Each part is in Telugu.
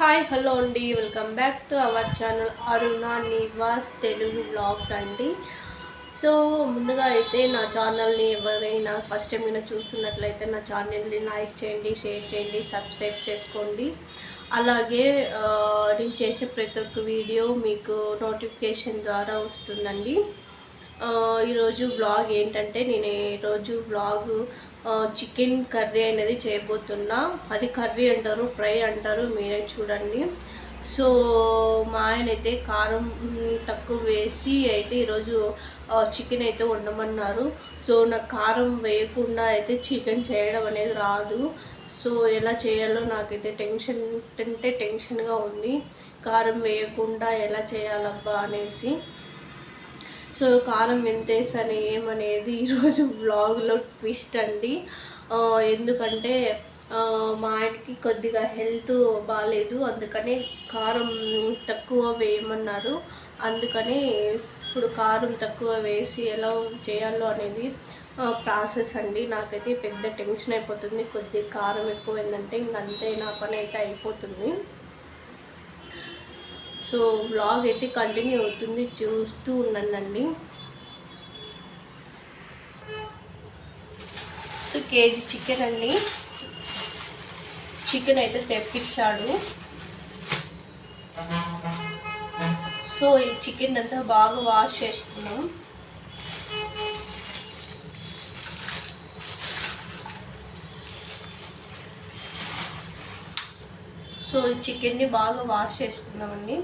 హాయ్ హలో అండి. Welcome back to our channel Aruna Nivas Telugu blogs అండి. సో ముందుగా అయితే నా ఛానల్ని ఎవరైనా ఫస్ట్ టైం అయినా చూస్తున్నట్లయితే నా ఛానల్ని లైక్ చేయండి షేర్ చేయండి సబ్స్క్రైబ్ చేసుకోండి. అలాగే నేను చేసే ప్రతి ఒక్క వీడియో మీకు నోటిఫికేషన్ ద్వారా వస్తుందండి. ఈరోజు బ్లాగ్ ఏంటంటే నేను ఈరోజు బ్లాగ్ చికెన్ కర్రీ అనేది చేయబోతున్నా. అది కర్రీ అంటారు ఫ్రై అంటారు మీరే చూడండి. సో మా ఆయన అయితే కారం తక్కువ వేసి అయితే ఈరోజు చికెన్ అయితే వండమన్నారు. సో నాకు కారం వేయకుండా అయితే చికెన్ చేయడం అనేది రాదు. సో ఎలా చేయాలో నాకైతే టెన్షన్ అంటే టెన్షన్గా ఉంది. కారం వేయకుండా ఎలా చేయాలబ్బా అనేసి. సో కారం ఎంత వేసాను ఏమనేది ఈరోజు బ్లాగ్లో ట్విస్ట్ అండి. ఎందుకంటే మా ఆయనకి కొద్దిగా హెల్త్ బాగాలేదు అందుకనే కారం తక్కువ వేయమన్నారు. అందుకని ఇప్పుడు కారం తక్కువ వేసి ఎలా చేయాలో అనేది ప్రాసెస్ అండి. నాకైతే పెద్ద టెన్షన్ అయిపోతుంది. కొద్దిగా కారం ఎక్కువైందంటే ఇంకంతే నా పని అయితే అయిపోతుంది. సో బ్లాగ్ అయితే కంటిన్యూ అవుతుంది. చూస్తూ ఉన్నానండి సో కేజీ చికెన్ అండి. చికెన్ అయితే తెప్పించాడు. సో ఈ చికెన్ అంతా బాగా వాష్ చేసుకున్నాం సో ఈ చికెన్ని బాగా వాష్ చేసుకుందామండి.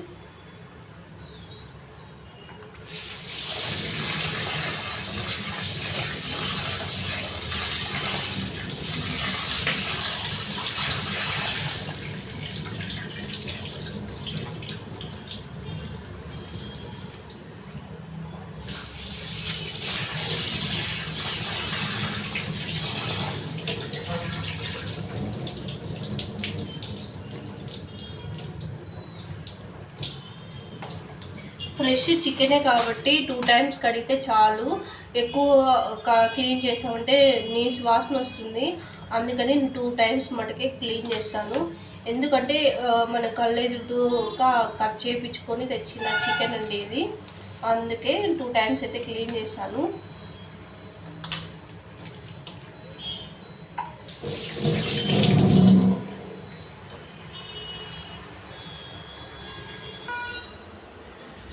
ఫ్రెష్ చికెనే కాబట్టి టూ టైమ్స్ కడిగితే చాలు. ఎక్కువ క్లీన్ చేసామంటే నీస్ వాసన వస్తుంది. అందుకని నేను టూ టైమ్స్ మటుకే క్లీన్ చేస్తాను. ఎందుకంటే మన మన కళ్ళెదురుగా కట్ చేయించుకొని తెచ్చిన చికెన్ అండి ఇది. అందుకే టూ టైమ్స్ అయితే క్లీన్ చేశాను.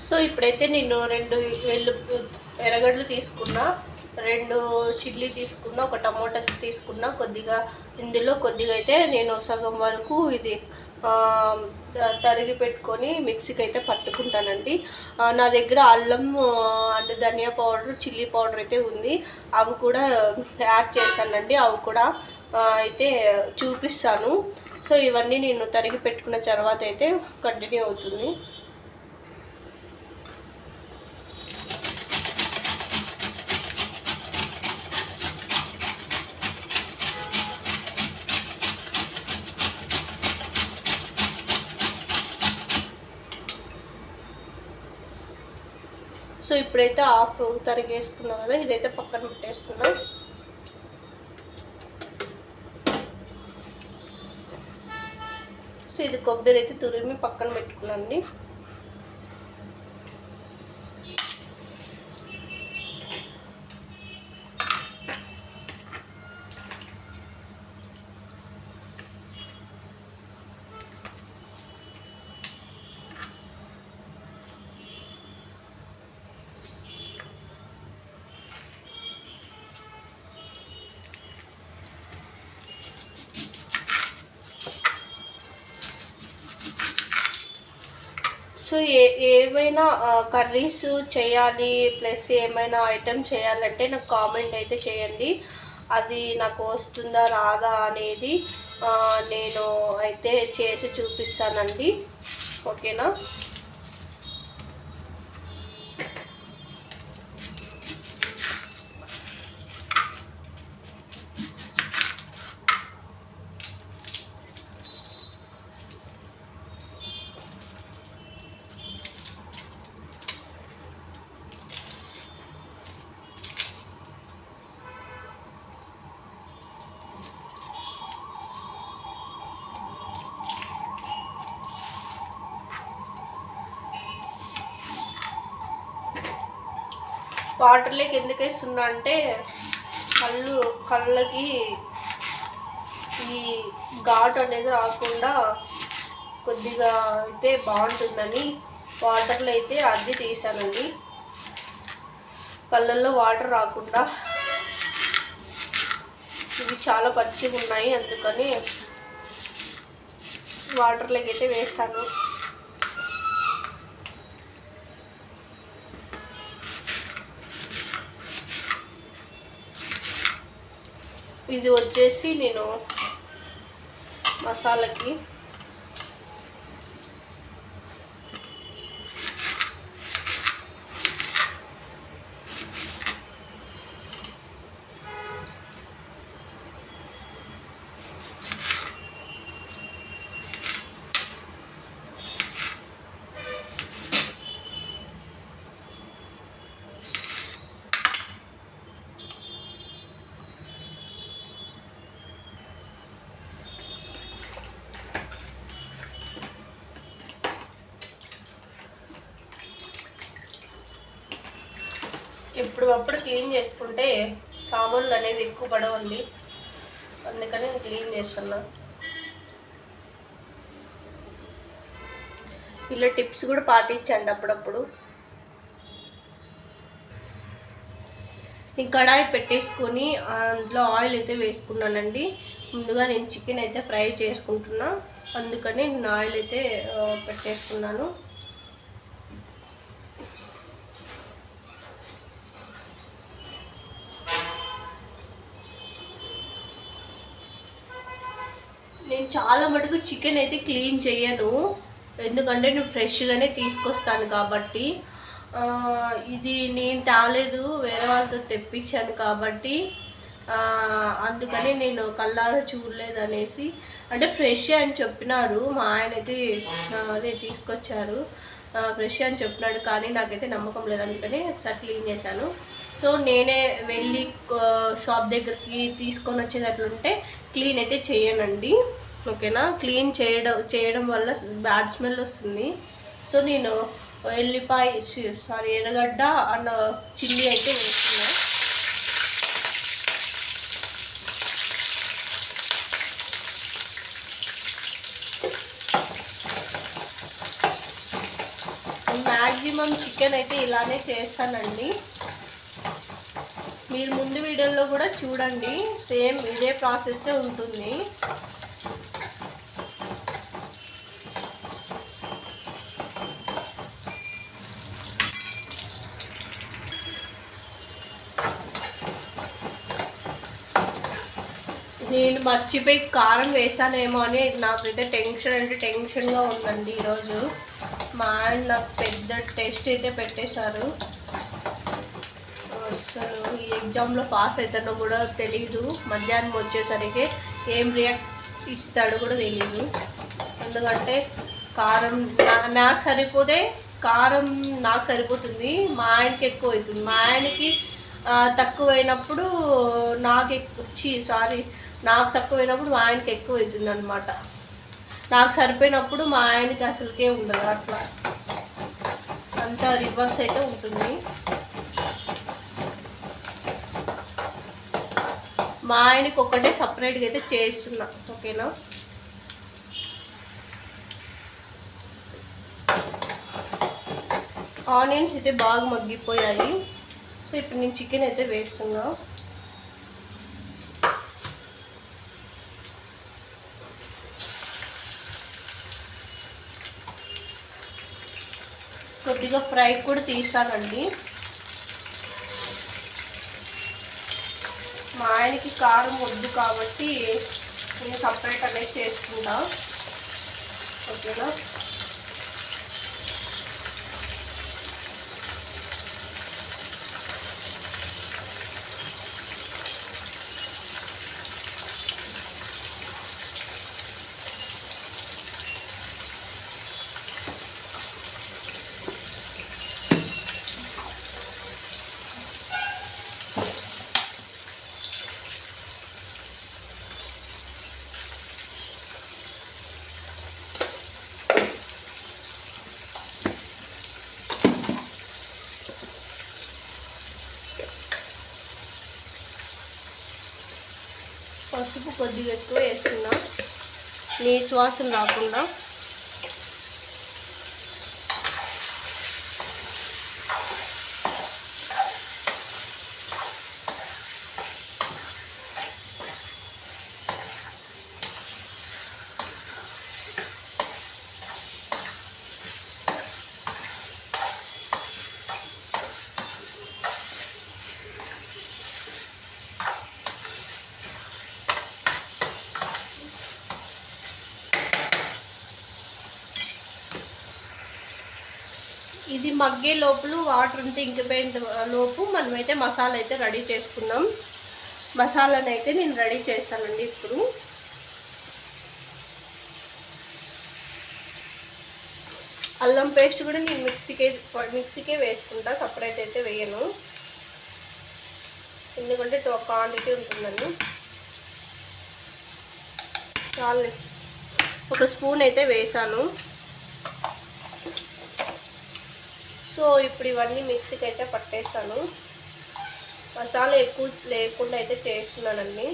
సో ఇప్పుడైతే నేను రెండు వెల్లు ఎర్రగడ్డలు తీసుకున్నా రెండు చిల్లీ తీసుకున్నా ఒక టమోటా తీసుకున్నా కొద్దిగా ఇందులో కొద్దిగా అయితే నేను సగం వరకు ఇది తరిగి పెట్టుకొని మిక్సీకి అయితే పట్టుకుంటానండి నా దగ్గర అల్లం అండ్ ధనియా పౌడర్ చిల్లీ పౌడర్ అయితే ఉంది. అవి కూడా యాడ్ చేశానండి. అవి కూడా అయితే చూపిస్తాను. సో ఇవన్నీ నేను తరిగి పెట్టుకున్న తర్వాత అయితే కంటిన్యూ అవుతుంది. సో ఇప్పుడైతే హాఫ్ తరిగేసుకున్నాం కదా ఇదైతే పక్కన పెట్టేస్తున్నా. సో ఇది కొబ్బరి అయితే తురిమి పక్కన పెట్టుకున్నాండి సో ఏ ఏవైనా కర్రీస్ చేయాలి ప్లస్ ఏమైనా ఐటెం చేయాలంటే నాకు కామెంట్ అయితే చేయండి. అది నాకు వస్తుందా రాదా అనేది నేను అయితే చేసి చూపిస్తానండి. ఓకేనా? వాటర్లోకి ఎందుకు వేస్తున్నా అంటే కళ్ళు కళ్ళకి ఈ ఘాట్ అనేది రాకుండా కొద్దిగా అయితే బాగుంటుందని వాటర్లో అయితే అద్దె తీసానండి కళ్ళల్లో వాటర్ రాకుండా ఇవి చాలా పచ్చిగా ఉన్నాయి అందుకని వాటర్లోకి అయితే వేసాను ఇది వచ్చేసి నేను మసాలాకి ఎప్పుడప్పుడు క్లీన్ చేసుకుంటే సామాన్లు అనేది ఎక్కువ పడవండి. అందుకని నేను క్లీన్ చేస్తున్నా. ఇలా టిప్స్ కూడా పాటించండి అప్పుడప్పుడు. ఈ కడాయి పెట్టేసుకొని అందులో ఆయిల్ అయితే వేసుకున్నానండి. ముందుగా నేను చికెన్ అయితే ఫ్రై చేసుకుంటున్నా. అందుకని నేను ఆయిల్ అయితే పెట్టేసుకున్నాను. నేను చాలా మటుకు చికెన్ అయితే క్లీన్ చేయను. ఎందుకంటే నేను ఫ్రెష్గానే తీసుకొస్తాను కాబట్టి. ఇది నేను తేలేదు వేరే వాళ్ళతో తెప్పించాను కాబట్టి. అందుకని నేను కల్లారా చూడలేదు అనేసి అంటే ఫ్రెష్ అని చెప్పినారు మా ఆయన అయితే అదే తీసుకొచ్చారు. ఫ్రెష్ అని చెప్పినాడు కానీ నాకైతే నమ్మకం లేదు అందుకని ఒకసారి క్లీన్ చేశాను. సో నేనే వెళ్ళి షాప్ దగ్గరికి తీసుకొని వచ్చేటట్లుంటే క్లీన్ అయితే చేయనండి. ఓకేనా? క్లీన్ చేయడం చేయడం వల్ల బ్యాడ్ స్మెల్ వస్తుంది. సో నేను ఎల్లిపాయ సారీ ఎర్రగడ్డ అన్న చిల్లీ అయితే వేస్తున్నా. మ్యాక్సిమం చికెన్ అయితే ఇలానే చేస్తానండి. మీరు ముందు వీడియోలో కూడా చూడండి. సేమ్ ఇదే ప్రాసెస్ ఉంటుంది నేను మర్చిపోయి కారం వేసానేమో అని నాకైతే టెన్షన్ అంటే టెన్షన్గా ఉందండి ఈరోజు. మా ఆయన నాకు పెద్ద టెస్ట్ అయితే పెట్టేశారు. అసలు ఈ ఎగ్జామ్లో పాస్ అవుతానో కూడా తెలియదు మధ్యాహ్నం వచ్చేసరికి ఏం రియాక్ట్ ఇస్తాడో కూడా తెలియదు ఎందుకంటే కారం నాకు సరిపోతే కారం నాకు సరిపోతుంది. మా ఆయనకి ఎక్కువ అవుతుంది. మా ఆయనకి తక్కువైనప్పుడు నాకు ఎక్కువ సారీ. నాకు తక్కువైనప్పుడు మా ఆయనకి ఎక్కువ అవుతుంది అనమాట నాకు సరిపోయినప్పుడు మా ఆయనకి అసలుకే ఉండదు అట్లా. అంతా రివర్స్ అయితే ఉంటుంది. మా ఆయనకి ఒక్కటే సపరేట్గా అయితే చేస్తున్నా ఓకేనా? ఆనియన్స్ అయితే బాగా మగ్గిపోయాయి. సో ఇప్పుడు నేను చికెన్ అయితే వేస్తున్నా. కొద్దిగా ఫ్రై కూడా తీసానండి. మా ఆయనకి కారం వద్దు కాబట్టి నేను సపరేట్ అనేది చేసుకుంటా. ఓకేనా? పసుపు కొద్దిగా ఎక్కువ వేస్తున్నా నీ శ్వాసన రాకుండా ఇది మగ్గే లోపల వాటర్ ఉంటే ఇంకిపోయిన లోపు మనమైతే మసాలా అయితే రెడీ చేసుకుందాం మసాలాని అయితే నేను రెడీ చేస్తానండి ఇప్పుడు. అల్లం పేస్ట్ కూడా నేను మిక్సీకే మిక్సీకే వేసుకుంటా సపరేట్ అయితే వేయను. ఎందుకంటే టో క్వాంటిటీ ఉంటుందండి. చాలు. ఒక స్పూన్ అయితే వేసాను సో ఇప్పుడు ఇవన్నీ మిక్సీకి అయితే పట్టేస్తాను. మసాలా ఎక్కువ లేకుండా అయితే చేస్తున్నానండి.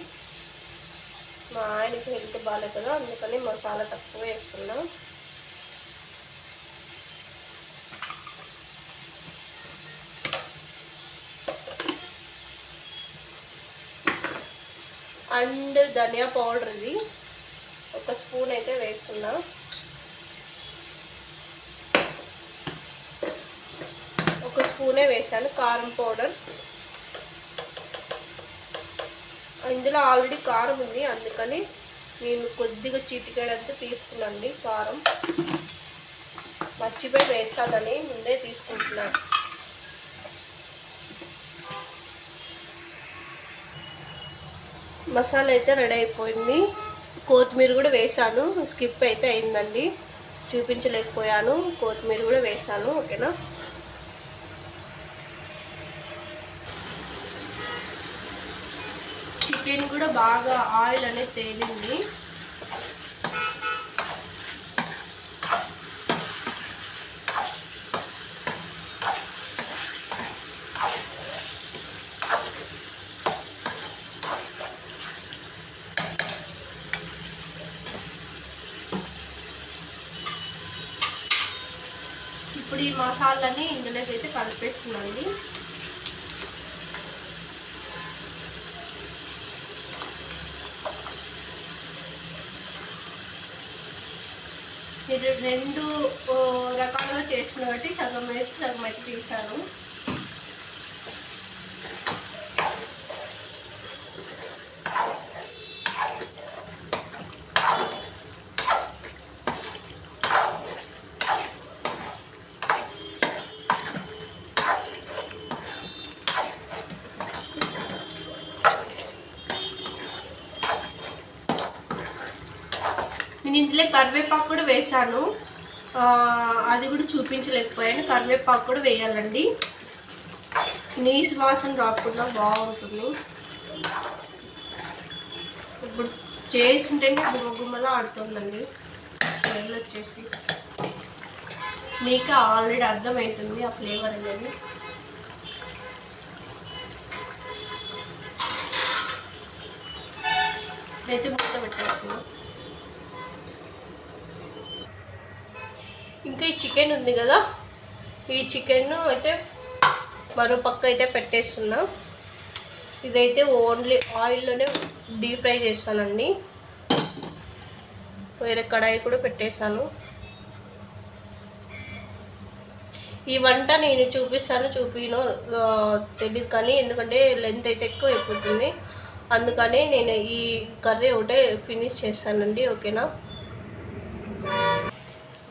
మా ఆయనకి హెల్త్ బాగాలేదు కదా అందుకని మసాలా తక్కువ వేస్తున్నా. అండ్ ధనియా పౌడర్ ఇది. ఒక స్పూన్ అయితే వేస్తున్నా. ఒక స్పూనే వేసాను కారం పౌడర్. ఇందులో ఆల్రెడీ కారం ఉంది అందుకని నేను కొద్దిగా చిటికేడంతా తీసుకున్నాండి కారం. మర్చిపోయి వేస్తానని ముందే తీసుకుంటున్నాను. మసాలా అయితే రెడీ అయిపోయింది. కొత్తిమీర కూడా వేసాను స్కిప్ అయితే అయిందండి. చూపించలేకపోయాను కొత్తిమీర కూడా వేసాను ఓకేనా? చికెన్ కూడా బాగా ఆయిల్ అనేది తేలింది. ఇప్పుడు ఈ మసాలాని ఇందులోకి అయితే కలిపేస్తున్నాండి రెండు ఓ, రకాలుగా చేస్తున్న బట్టి సగం వేసి సగం అయితే తీసాను నేను ఇందులో కరివేపాకు కూడా వేసాను అది కూడా చూపించలేకపోయాను. కరివేపాకు కూడా వేయాలండి. నీసు వాసన రాకుండా బాగుంటుంది. ఇప్పుడు చేస్తుంటేనే గుమ్మ గుమ్మలా ఆడుతుందండి. స్మెల్ వచ్చేసి. మీకు ఆల్రెడీ అర్థమవుతుంది ఆ ఫ్లేవర్ అనేది. అయితే మూత పెట్టేస్తున్నాం ఇంకా ఈ చికెన్ ఉంది కదా. ఈ చికెన్ అయితే మరో పక్క అయితే పెట్టేస్తున్నా. ఇదైతే ఓన్లీ ఆయిల్లోనే డీప్ ఫ్రై చేస్తానండి. వేరే కడాయి కూడా పెట్టేశాను. ఈ వంట నేను చూపిస్తాను చూపిను తెలియదు కానీ ఎందుకంటే లెంత్ అయితే ఎక్కువ అయిపోతుంది. అందుకని నేను ఈ కర్రీ ఒకటే ఫినిష్ చేస్తానండి ఓకేనా?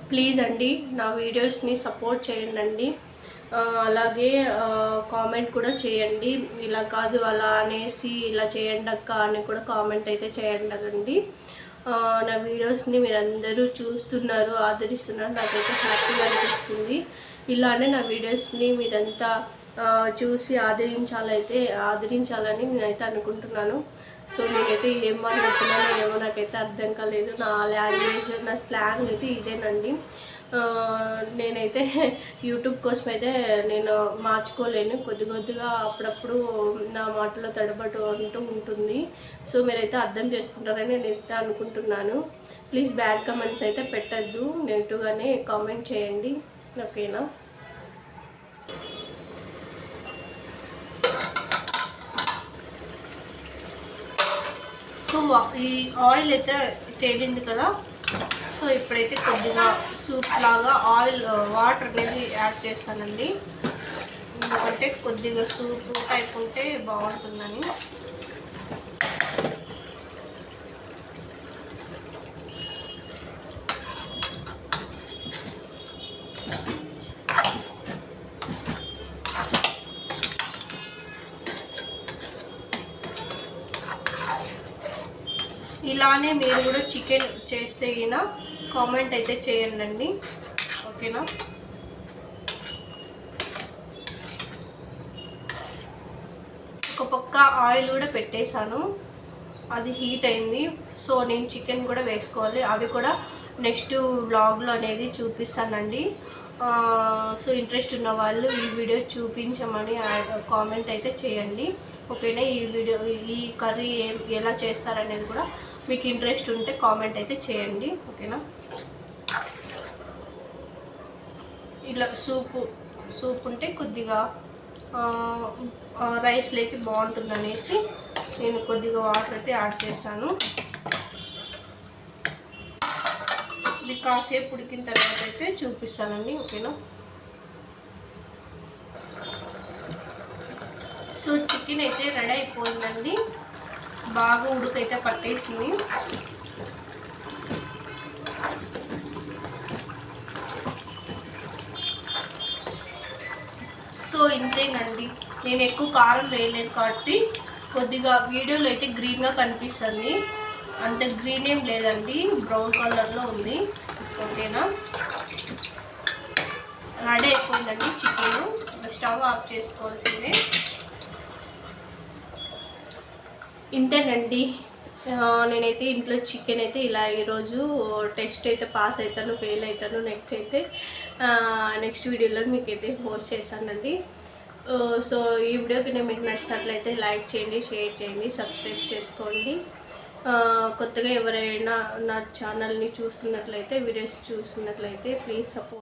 ప్లీజ్ అండి నా వీడియోస్ని సపోర్ట్ చేయండి అలాగే కామెంట్ కూడా చేయండి. ఇలా కాదు అలా అనేసి ఇలా చేయండి అక్క అని కూడా కామెంట్ అయితే చేయండకండి నా వీడియోస్ని మీరందరూ చూస్తున్నారు ఆదరిస్తున్నారు నాకైతే హ్యాపీగా అనిపిస్తుంది. ఇలానే నా వీడియోస్ని మీరంతా చూసి ఆదరించాలైతే ఆదరించాలని నేనైతే అనుకుంటున్నాను. సో నేనైతే ఏం మాట్లాడుతున్నానో ఏమో నాకైతే అర్థం కాలేదు. నా లాంగ్వేజ్ నా స్లాంగ్ అయితే ఇదేనండి. నేనైతే యూట్యూబ్ కోసం అయితే నేను మార్చుకోలేను. కొద్ది కొద్దిగా అప్పుడప్పుడు నా మాటలో తడబడు అంటూ ఉంటుంది. సో మీరైతే అర్థం చేసుకుంటారని నేనైతే అనుకుంటున్నాను. ప్లీజ్ బ్యాడ్ కమెంట్స్ అయితే పెట్టద్దు. నెగిటివ్గానే కామెంట్ చేయండి. ఓకేనా? సో ఈ ఆయిల్ అయితే తేలింది కదా. సో ఇప్పుడైతే కొద్దిగా సూప్ లాగా ఆయిల్ వాటర్ అనేది యాడ్ చేస్తానండి. ఎందుకంటే కొద్దిగా సూప్ టైప్ ఉంటే బాగుంటుందని. ఇలానే మీరు కూడా చికెన్ చేస్తే గిన కామెంట్ అయితే చేయండి ఓకేనా? ఒక పక్క ఆయిల్ కూడా పెట్టేశాను. అది హీట్ అయింది. సో నేను చికెన్ కూడా వేసుకోవాలి. అది కూడా నెక్స్ట్ బ్లాగ్లో అనేది చూపిస్తానండి. సో ఇంట్రెస్ట్ ఉన్న వాళ్ళు ఈ వీడియో చూపించమని కామెంట్ అయితే చేయండి. ఓకేనా? ఈ వీడియో ఈ కర్రీ ఎలా చేస్తారనేది కూడా మీకు ఇంట్రెస్ట్ ఉంటే కామెంట్ అయితే చేయండి ఓకేనా? ఇలా సూపు సూప్ ఉంటే కొద్దిగా ఆ, రైస్ లేకి బాగుంటుంది అనేసి నేను కొద్దిగా వాటర్ అయితే యాడ్ చేశాను. ఇది కాసేపు ఉడికిన తర్వాత అయితే చూపిస్తానండి ఓకేనా? సో చికెన్ అయితే రెడీ అయిపోయిందండి. బాగా ఉడకైతే పట్టేసింది. సో ఇంతేనండి. నేను ఎక్కువ కారం వేయలేదు కాబట్టి కొద్దిగా వీడియోలో అయితే గ్రీన్గా కనిపిస్తుంది. అంత గ్రీన్ ఏం లేదండి. బ్రౌన్ కలర్లో ఉంది. ఓకేనా? రెడీ అయిపోయిందండి చికెన్. స్టవ్ ఆఫ్ చేసుకోవాల్సిందే. ఇంతేనండి. నేనైతే ఇంట్లో చికెన్ అయితే ఇలా ఈరోజు టెస్ట్ అయితే పాస్ అవుతాను ఫెయిల్ అవుతాను నెక్స్ట్ అయితే నెక్స్ట్ వీడియోలో మీకు అయితే పోస్ట్ చేశానండి సో ఈ వీడియోకి నేను మీకు నచ్చినట్లయితే లైక్ చేయండి షేర్ చేయండి సబ్స్క్రైబ్ చేసుకోండి. కొత్తగా ఎవరైనా నా ఛానల్ని చూస్తున్నట్లయితే వీడియోస్ చూస్తున్నట్లయితే ప్లీజ్ సపోర్ట్